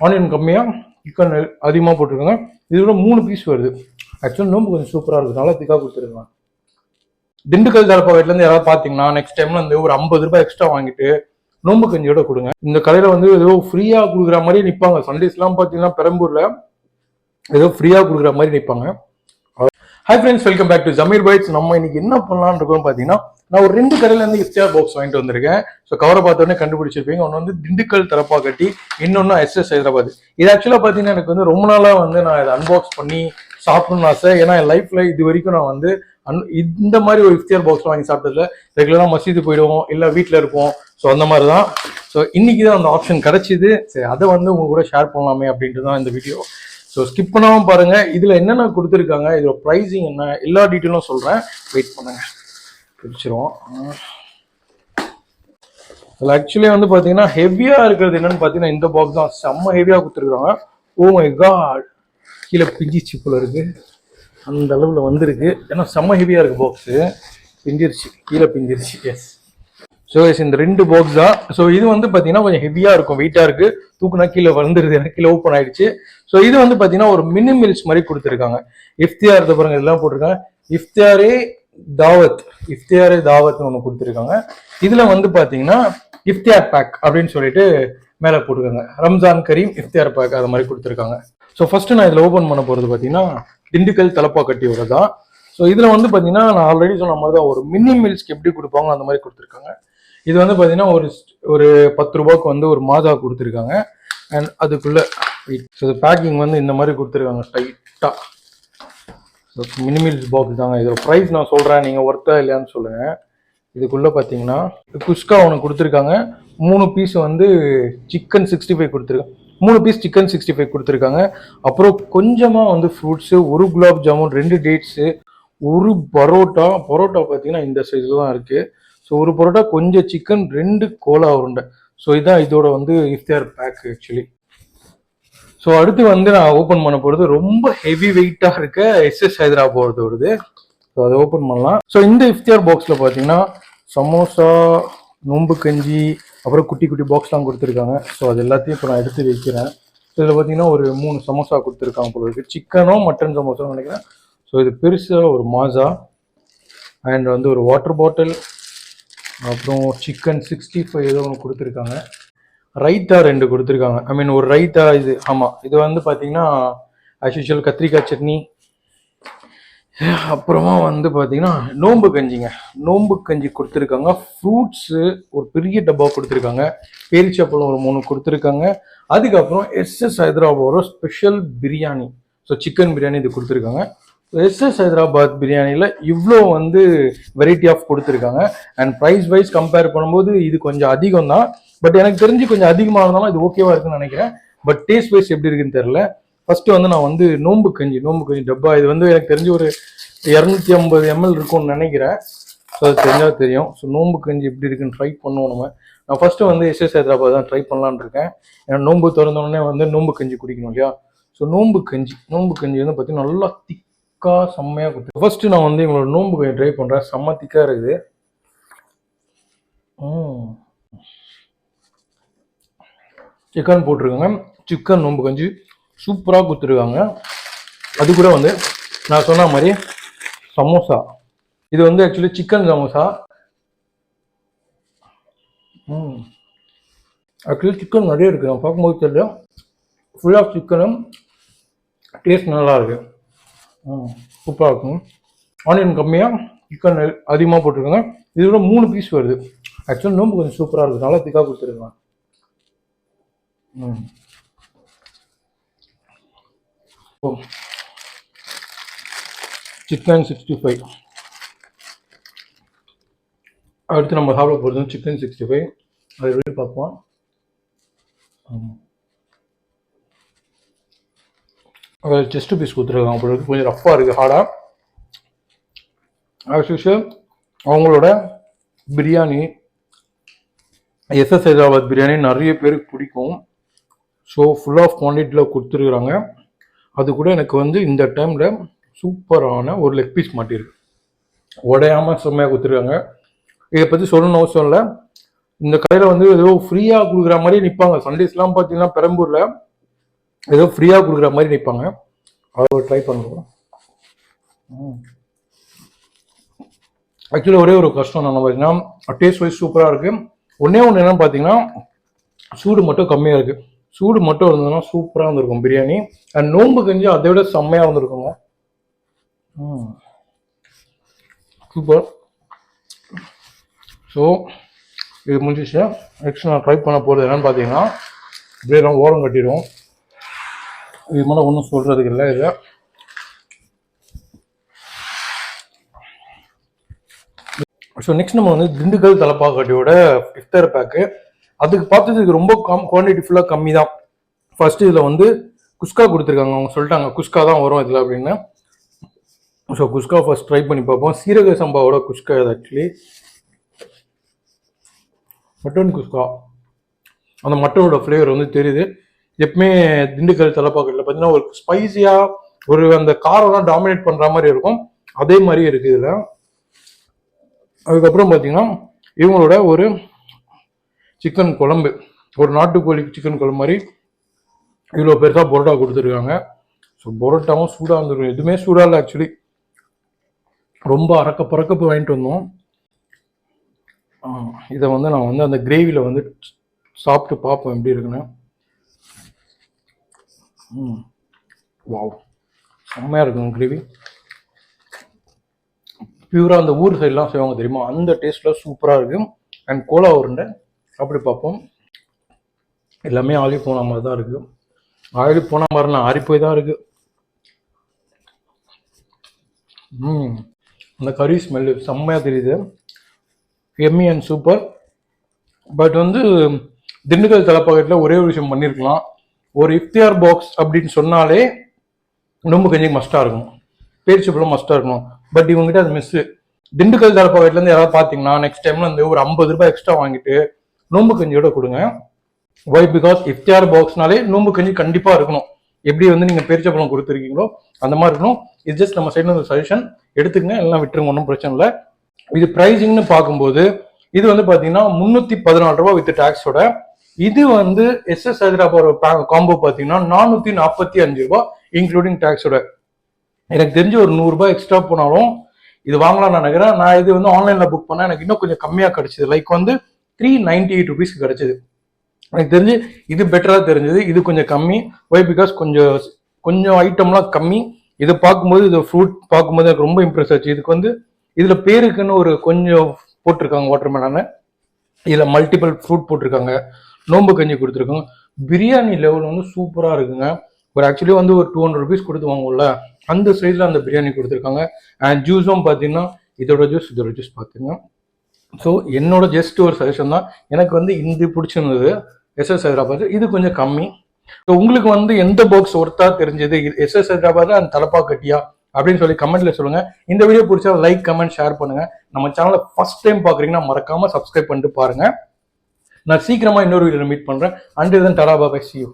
Onion கம்மியாக chicken அதிகமாக போட்டிருக்காங்க. கூட மூணு பீஸ் வருது. ஆக்சுவலி நோம்பு கொஞ்சம் சூப்பராக இருக்கிறதுனால திக்காக கொடுத்துருக்காங்க திண்டுக்கல் தலப்பாக்கத்துலேருந்து யாராவது பார்த்தீங்கன்னா நெக்ஸ்ட் டைம்ல வந்து ஒரு ஐம்பது ரூபாய் எக்ஸ்ட்ரா வாங்கிட்டு நோம்பு கஞ்சியோட கொடுங்க. இந்த கடையில் வந்து ஏதோ ஃப்ரீயாக கொடுக்குற மாதிரி நிற்பாங்க சண்டேஸ்லாம் பார்த்தீங்கன்னா பெரம்பூரில் ஏதோ ஃப்ரீயாக கொடுக்குற மாதிரி நிற்பாங்க hi friends welcome back to Jameer bites நம்ம இன்னைக்கு என்ன பண்ணலான்னு இருக்கோம் பார்த்தீங்கன்னா நான் ஒரு ரெண்டு கடையில இருந்து இஃப்டியார் பாக்ஸ் வாங்கிட்டு வந்திருக்கேன். ஸோ கவரை பார்த்தோன்னே கண்டுபிடிச்சிருப்பீங்க. ஒன்று வந்து திண்டுக்கல் தரப்பா கட்டி இன்னொன்று எஸ்எஸ் ஹைதராபாத். இது ஆக்சுவலாக பார்த்தீங்கன்னா எனக்கு வந்து ரொம்ப நாளாக வந்து நான் இதை அன்பாக்ஸ் பண்ணி சாப்பிடணும்னு ஆசை. ஏன்னா என் லைஃப்ல இது வரைக்கும் நான் வந்து அன் இந்த மாதிரி ஒரு இஃப்தியார் பாக்ஸ் வாங்கி சாப்பிட்டதுல ரெகுலராக மசீது போயிடுவோம் இல்லை வீட்டில் இருப்போம். ஸோ அந்த மாதிரி தான் ஸோ இன்னைக்கு தான் அந்த ஆப்ஷன் கிடைச்சிது. சரி அதை வந்து உங்க கூட ஷேர் பண்ணலாமே அப்படின்ட்டு தான் இந்த வீடியோ ஸோ ஸ்கிப் பண்ணாமல் பாருங்கள் இதில் என்னென்ன கொடுத்துருக்காங்க இதோட ப்ரைஸிங் என்ன எல்லா டீட்டெயிலும் சொல்கிறேன் வெயிட் பண்ணுங்க. பிரிச்சிருவோம். அதில் ஆக்சுவலி வந்து பார்த்தீங்கன்னா ஹெவியாக இருக்கிறது என்னன்னு பார்த்தீங்கன்னா இந்த பாக்ஸ் தான். செம்ம ஹெவியாக கொடுத்துருக்குறாங்க ஓ oh மை காட் கீழே பிஞ்சிச்சு போல இருக்கு. அந்த அளவில் வந்திருக்கு. ஏன்னா செம்ம ஹெவியாக இருக்கு பாக்ஸு பிஞ்சிருச்சு. கீழே பிஞ்சிருச்சு. எஸ் ஸோ எஸ் இந்த ரெண்டு பாக்ஸ் தான். ஸோ இது வந்து பார்த்தீங்கன்னா கொஞ்சம் ஹெவியாக இருக்கும். வெயிட்டாக இருக்கு. தூக்குனா கீழே வந்துருது எனக்கு கீழே ஓப்பன் ஆயிடுச்சு. ஸோ இது வந்து பார்த்தீங்கன்னா ஒரு மினி மில்ஸ் மாதிரி கொடுத்துருக்காங்க. இஃப்தியார் பாருங்க இதெல்லாம் போட்டிருக்காங்க. இஃப்தியாரே தாவத் இஃப்தியார் தாவத்னு ஒன்று கொடுத்துருக்காங்க. இதில் வந்து பார்த்தீங்கன்னா இஃப்தியார் பேக் அப்படின்னு சொல்லிட்டு மேலே போட்டிருக்காங்க. ரம்ஜான் கரீம் இஃப்தியார் பேக் அது மாதிரி கொடுத்துருக்காங்க. ஸோ ஃபர்ஸ்ட் நான் இதில் ஓப்பன் பண்ண போகிறது பார்த்தீங்கன்னா திண்டுக்கல் தலப்பாக்கட்டியோட தான் ஸோ இதில் வந்து பார்த்தீங்கன்னா நான் ஆல்ரெடி சொன்ன மாதிரி தான் ஒரு மினி மில்ஸ்க்கு எப்படி கொடுப்பாங்க அந்த மாதிரி கொடுத்துருக்காங்க. இது வந்து பார்த்தீங்கன்னா ஒரு ஒரு பத்து ரூபாய்க்கு வந்து ஒரு மாதா கொடுத்துருக்காங்க. அண்ட் அதுக்குள்ளே ஸோ பேக்கிங் வந்து இந்த மாதிரி கொடுத்துருக்காங்க டைட்டாக மினிமில் பாக்ஸ் தாங்க. இதோட ப்ரைஸ் நான் சொல்கிறேன் நீங்கள் ஒர்த்தா இல்லையான்னு சொல்லுங்கள் இதுக்குள்ளே பார்த்தீங்கன்னா குஸ்கா ஒன்று கொடுத்துருக்காங்க. மூணு பீஸ் வந்து சிக்கன் சிக்ஸ்டி ஃபைவ் கொடுத்துருக்காங்க மூணு பீஸ் சிக்கன் சிக்ஸ்டி ஃபைவ் கொடுத்துருக்காங்க. அப்புறம் கொஞ்சமாக வந்து ஃப்ரூட்ஸு ஒரு குலாப் ஜாமுன் ரெண்டு டேட்ஸு ஒரு பரோட்டா. பரோட்டா பார்த்தீங்கன்னா இந்த சைஸில் தான் இருக்குது ஸோ ஒரு பரோட்டா கொஞ்சம் சிக்கன் ரெண்டு கோலா உருண்டை. ஸோ இதுதான் இதோட வந்து இஃப்தியார் பேக் ஆக்சுவலி ஸோ அடுத்து வந்து நான் ஓப்பன் பண்ண போகிறது ரொம்ப ஹெவி வெயிட்டாக இருக்க எஸ்எஸ் ஹைதராபாத்தோடது ஸோ அதை ஓப்பன் பண்ணலாம். ஸோ இந்த இஃப்தியார் பாக்ஸில் பார்த்தீங்கன்னா சமோசா நோம்பு கஞ்சி அப்புறம் குட்டி குட்டி பாக்ஸ்லாம் கொடுத்துருக்காங்க. ஸோ அது எல்லாத்தையும் இப்போ நான் எடுத்து வைக்கிறேன். இதில் பார்த்தீங்கன்னா ஒரு மூணு சமோசா கொடுத்துருக்காங்க போல இருக்குது சிக்கனோ மட்டன் சமோசா நினைக்கிறேன். ஸோ இது பெருசாக ஒரு மாசா. அண்ட் வந்து ஒரு வாட்டர் பாட்டில் அப்புறம் சிக்கன் சிக்ஸ்டி ஃபைவ் ஏதோ ஒன்று கொடுத்துருக்காங்க. ரைத்தா ரெண்டு கொடுத்துருக்காங்க. ஐ மீன் ஒரு ரைத்தா இது ஆமாம் இது வந்து பார்த்தீங்கன்னா ஆஸ் யூஷுவல் கத்திரிக்காய் சட்னி. அப்புறமா வந்து பார்த்தீங்கன்னா நோம்பு கஞ்சிங்க. நோம்பு கஞ்சி கொடுத்துருக்காங்க. ஃப்ரூட்ஸு ஒரு பெரிய டப்பா கொடுத்துருக்காங்க. பேரிச்சப்பழம் ஒரு மூணு கொடுத்துருக்காங்க. அதுக்கப்புறம் SS ஹைதராபாதோட special biryani. So chicken biryani இது கொடுத்துருக்காங்க. எஸ்எஸ் ஹைதராபாத் பிரியாணியில் இவ்வளோ வந்து வெரைட்டி ஆஃப் கொடுத்துருக்காங்க. அண்ட் ப்ரைஸ் வைஸ் கம்பேர் பண்ணும்போது இது கொஞ்சம் அதிகம் தான் பட் எனக்கு தெரிஞ்சு கொஞ்சம் அதிகமாக இருந்தாலும் இது ஓகேவா இருக்குன்னு நினைக்கிறேன். பட் டேஸ்ட் வைஸ் எப்படி இருக்குன்னு தெரியல. ஃபர்ஸ்ட் வந்து நான் வந்து நோம்பு கஞ்சி நோம்பு கஞ்சி டப்பா. இது வந்து எனக்கு தெரிஞ்சு ஒரு இரநூத்தி ஐம்பது எம்எல் இருக்கும்னு நினைக்கிறேன். ஸோ அது தெரிஞ்சால் தெரியும். ஸோ நோம்பு கஞ்சி எப்படி இருக்குன்னு ட்ரை பண்ணுவோம் நம்ம. நான் ஃபஸ்ட்டு வந்து எஸ்எஸ் ஹைதராபாத் தான் ட்ரை பண்ணலான்னு இருக்கேன். ஏன்னா நோம்பு திறந்தோடனே வந்து நோம்பு கஞ்சி குடிக்கணும் இல்லையா? ஸோ நோம்பு கஞ்சி நோம்பு கஞ்சி வந்து பார்த்தீங்கன்னா நல்லா திக்கா செம்மையாக கொடுத்து ஃபஸ்ட்டு நான் வந்து எங்களோட நோம்பு கஞ்சி ட்ரை பண்ணுறேன் செம்ம திக்காக இருக்குது. ம். சிக்கன் போட்டிருக்காங்க. சிக்கன் நோம்பு கஞ்சி. சூப்பராக கொடுத்துருக்காங்க. அது கூட வந்து நான் சொன்ன மாதிரி சமோசா. இது வந்து ஆக்சுவலி சிக்கன் சமோசா. ம். ஆக்சுவலி சிக்கன் நிறைய இருக்குது நான் பார்க்கும்போது தெரியல. ஃபுல் ஆஃப் சிக்கனும் டேஸ்ட் நல்லா இருக்கு. ம் சூப்பராக இருக்கும் ஆனியன் கம்மியாக சிக்கன் அதிகமாக போட்டிருக்காங்க. இதோட மூணு பீஸ் வருது. ஆக்சுவலி நோம்பு கொஞ்சம் சூப்பராக இருக்குது நல்லா திக்காக கொடுத்துருக்காங்க. சிக்கன் சிக்ஸ்டி ஃபைவ் அடுத்து நம்ம சாப்பிட போகிறது சிக்கன் சிக்ஸ்டி ஃபைவ் அது எப்படி பார்ப்போம்? அதில் செஸ்ட் பீஸ் கொடுத்துருக்காங்க அப்படி கொஞ்சம் ரஃப்பாக இருக்குது ஹார்டாக ஆஸ் யூஷுவல் அவங்களோட பிரியாணி எஸ்எஸ் ஹைதராபாத் பிரியாணி நிறைய பேருக்கு பிடிக்கும். ஸோ ஃபுல் ஆஃப் குவான்டிட்டியில் கொடுத்துருக்குறாங்க. அது கூட எனக்கு வந்து இந்த டைமில் சூப்பரான ஒரு லெக் பீஸ் மாட்டியிருக்கு உடையாமல் செம்மையாக கொடுத்துருக்காங்க. இதை பற்றி சொல்லணும் அவசியம் இல்லை. இந்த கடையில் வந்து ஏதோ ஃப்ரீயாக கொடுக்குற மாதிரி நிற்பாங்க சண்டேஸ்லாம் பார்த்தீங்கன்னா பெரம்பூரில் ஏதோ ஃப்ரீயாக கொடுக்குற மாதிரி நிற்பாங்க அதை ட்ரை பண்ணுறோம் ஆக்சுவலி ஒரே ஒரு கஷ்டம் என்ன பார்த்தீங்கன்னா டேஸ்ட் வைஸ் சூப்பராக இருக்குது ஒன்றே ஒன்று என்னென்னு பார்த்தீங்கன்னா சூடு மட்டும் கம்மியாக இருக்குது சூடு மட்டும் இருந்ததுன்னா சூப்பராக இருந்திருக்கும் பிரியாணி. அண்ட் நோம்பு கஞ்சி அதை விட செம்மையாக இருந்திருக்குங்க. சூப்பர். ஸோ இது முடிஞ்சிச்சு நெக்ஸ்ட் நான் ட்ரை பண்ண போகிறது என்னன்னு பார்த்தீங்கன்னா இப்படியே நான் ஓரம் கட்டிடுவோம். இது மேலே ஒன்றும் சொல்கிறதுக்கு இல்லை இது. ஸோ நெக்ஸ்ட் நம்ம வந்து திண்டுக்கல் தலப்பாக்கட்டியோட இஃப்தார் பேக்கு அதுக்கு பார்த்ததுக்கு ரொம்ப கம் குவான்டிட்டி ஃபுல்லாக கம்மி தான் ஃபர்ஸ்ட் இதில் வந்து குஸ்கா கொடுத்துருக்காங்க. அவங்க சொல்லிட்டாங்க குஸ்கா தான் வரும் இதில் அப்படின்னு. ஸோ குஸ்கா ஃபர்ஸ்ட் ட்ரை பண்ணி பார்ப்போம். சீரக சம்பாவோட குஸ்கா இது ஆக்சுவலி மட்டன் குஸ்கா. அந்த மட்டனோட ஃப்ளேவர் வந்து தெரியுது. எப்பவுமே திண்டுக்கல் தலப்பாக்கட்டில் பார்த்தீங்கன்னா ஒரு ஸ்பைசியாக ஒரு அந்த காரம்லாம் டாமினேட் பண்ணுற மாதிரி இருக்கும். அதே மாதிரி இருக்குது இதில். அதுக்கப்புறம் பார்த்தீங்கன்னா இவங்களோட ஒரு சிக்கன் குழம்பு. ஒரு நாட்டுக்கோழிக்கு சிக்கன் குழம்பு மாதிரி இவ்வளோ பெருசாக பரோட்டா கொடுத்துருக்காங்க. ஸோ பரோட்டாவும் சூடாக இருந்துருக்கும் எதுவுமே சூடாக இல்லை ஆக்சுவலி ரொம்ப அறக்க பறக்கப்பு வாங்கிட்டு வந்தோம். இதை வந்து நான் வந்து அந்த கிரேவியில் வந்து சாப்பிட்டு பார்ப்போம் எப்படி இருக்குன்னு. ம். வாவ். செம்மையாக இருக்கும் கிரேவி பியூராக அந்த ஊர் சைட்லாம் செய்வாங்க தெரியுமா? அந்த டேஸ்ட்டில் சூப்பராக இருக்கும் அண்ட் கோலா உருண்டை அப்படி பார்ப்போம். எல்லாமே ஆறி போன மாதிரி தான் இருக்கு. ஆறி போன மாதிரிலாம் ஆறி போய் தான் இருக்கு. ம். அந்த கறி ஸ்மெல்லு செம்மையாக தெரியுது. எம்மி அண்ட் சூப்பர் பட் வந்து திண்டுக்கல் தலைப்பாக்கெட்டில் ஒரே ஒரு விஷயம் பண்ணியிருக்கலாம் ஒரு இஃப்தியார் பாக்ஸ் அப்படின்னு சொன்னாலே நொம்பு கஞ்சி மஸ்டாக இருக்கும். பேரிச்சப்பழம் மஸ்டாக இருக்கணும் பட் இவங்ககிட்ட அது மிஸ்ஸு திண்டுக்கல் தலப்பாக்கெட்லேருந்து யாராவது பார்த்தீங்கன்னா நெக்ஸ்ட் டைம்ல வந்து ஒரு ஐம்பது ரூபாய் எக்ஸ்ட்ரா வாங்கிட்டு நோம்பு கஞ்சியோட கொடுங்க. ஒய் பிகாஸ் இஃப்தியார் பாக்ஸ்னாலே நோம்பு கஞ்சி கண்டிப்பாக இருக்கணும். எப்படி வந்து நீங்கள் பேரிச்சப்பழம் கொடுத்துருக்கீங்களோ அந்த மாதிரி இருக்கணும். இது ஜஸ்ட் நம்ம சைடில் ஒரு சஜஷன் எடுத்துக்கங்க. எல்லாம் விட்டுருங்க ஒன்றும் பிரச்சனை இல்லை. இது ப்ரைஸிங்னு பார்க்கும்போது இது வந்து பார்த்தீங்கன்னா முந்நூற்றி பதினாலு ரூபா வித் டேக்ஸோட இது வந்து எஸ்எஸ் ஹைதராபாத் காம்போ பார்த்தீங்கன்னா நானூற்றி நாற்பத்தி அஞ்சு ரூபா இன்க்ளூடிங் டேக்ஸோட எனக்கு தெரிஞ்சு ஒரு நூறுரூபா எக்ஸ்ட்ரா போனாலும் இது வாங்கலாம் நான் நினைக்கிறேன். நான் இது வந்து ஆன்லைனில் புக் பண்ணேன். எனக்கு இன்னும் கொஞ்சம் கம்மியாக கிடச்சிது. லைக் வந்து த்ரீ நைன்டி எயிட் ருபீஸ்க்கு கிடச்சிது. எனக்கு தெரிஞ்சு இது பெட்டராக தெரிஞ்சது. இது கொஞ்சம் கம்மி. ஒய் பிகாஸ் கொஞ்சம் கொஞ்சம் ஐட்டம்லாம் கம்மி. இதை பார்க்கும்போது இது ஃப்ரூட் பார்க்கும்போது எனக்கு ரொம்ப இம்ப்ரெஸ் ஆச்சு. இதுக்கு வந்து இதில் பேருக்குன்னு ஒரு கொஞ்சம் போட்டிருக்காங்க வாட்டர் மெலானு இதில் மல்டிபிள் ஃப்ரூட் போட்டிருக்காங்க. நோம்பு கஞ்சி கொடுத்துருக்காங்க. பிரியாணி லெவல் வந்து சூப்பராக இருக்குங்க. ஒரு ஆக்சுவலி வந்து ஒரு டூ ஹண்ட்ரட் ருபீஸ் கொடுத்து வாங்குவோம்ல. அந்த சைஸில் அந்த பிரியாணி கொடுத்துருக்காங்க. அண்ட் ஜூஸும் பார்த்தீங்கன்னா இதோட ஜூஸ் இதோட ஜூஸ் பார்த்துங்க ஸோ என்னோட ஜஸ்ட் ஒரு சஜஷன் தான். எனக்கு வந்து இது பிடிச்சிருந்தது. எஸ்எஸ் ஹைதராபாத். இது கொஞ்சம் கம்மி. ஸோ உங்களுக்கு வந்து எந்த பாக்ஸ் ஒர்த்தா தெரிஞ்சது? எஸ்எஸ் ஹைதராபாத் அந்த தலப்பா கட்டியா? அப்படின்னு சொல்லி கமெண்ட்ல சொல்லுங்க. இந்த வீடியோ பிடிச்சா லைக் கமெண்ட் ஷேர் பண்ணுங்க. நம்ம சேனலை ஃபர்ஸ்ட் டைம் பாக்குறீங்கன்னா மறக்காம சப்ஸ்கிரைப் பண்ணிட்டு பாருங்க. நான் சீக்கிரமா இன்னொரு வீடியோ மீட் பண்றேன். அண்ட் தன் டலா பாபாய் சி யூ